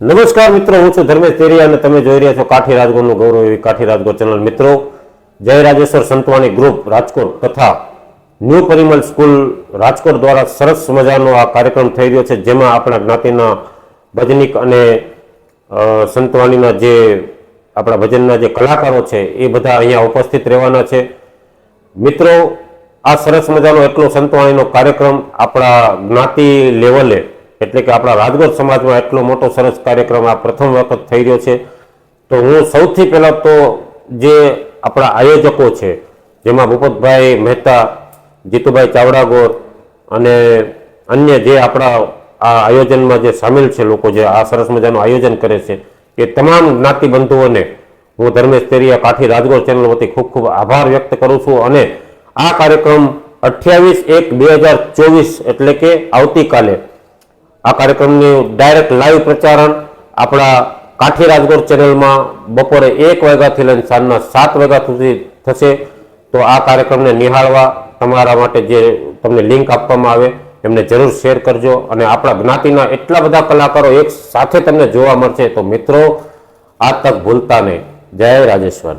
નમસ્કાર મિત્રો, હું છું ધર્મેશ તેરિયા અને તમે જોઈ રહ્યા છો કાઠી રાજગોરનું ગૌરવ એવી કાઠી રાજગોર ચેનલ. મિત્રો, જય રાજેશ્વર સંતવાણી ગ્રુપ રાજકોટ તથા ન્યૂ પરિમલ સ્કૂલ રાજકોટ દ્વારા સરસ મજાનો આ કાર્યક્રમ થઈ રહ્યો છે, જેમાં આપણા જ્ઞાતિના ભજનિક અને સંતવાણીના જે આપણા ભજનના જે કલાકારો છે, એ બધા અહીંયા ઉપસ્થિત રહેવાના છે. મિત્રો, આ સરસ મજાનો, એટલો સંતવાણીનો કાર્યક્રમ આપણા જ્ઞાતિ લેવલે એટલે કે આપણા રાજકોટ સમાજમાં એટલો મોટો સરસ કાર્યક્રમ આ પ્રથમ વખત થઈ રહ્યો છે. તો હું સૌથી પહેલા તો જે આપણા આયોજકો છે, જેમાં ભૂપતભાઈ મહેતા, જીતુભાઈ ચાવડાગોર અને અન્ય જે આપણા આ આયોજનમાં જે સામેલ છે લોકો જે આ સરસ મજાનું આયોજન કરે છે, એ તમામ જ્ઞાતિ બંધુઓને હું ધર્મેશ તેરિયા કાઠી રાજકોટ ચેનલ વતી ખૂબ ખૂબ આભાર વ્યક્ત કરું છું અને આ કાર્યક્રમ અઠ્યાવીસ એક બે હજાર ચોવીસ એટલે કે આવતીકાલે આ કાર્યક્રમનું ડાયરેક્ટ લાઈવ પ્રચારણ આપણા કાઠી રાજકોટ ચેનલમાં બપોરે એક વાગ્યાથી લઈને સાંજના સાત વાગ્યા સુધી થશે. તો આ કાર્યક્રમને નિહાળવા તમારા માટે જે તમને લિંક આપવામાં આવે, એમને જરૂર શેર કરજો અને આપણા જ્ઞાતિના એટલા બધા કલાકારો એક સાથે તમને જોવા મળશે. તો મિત્રો, આ તક ભૂલતા નહીં. જય રાજેશ્વર.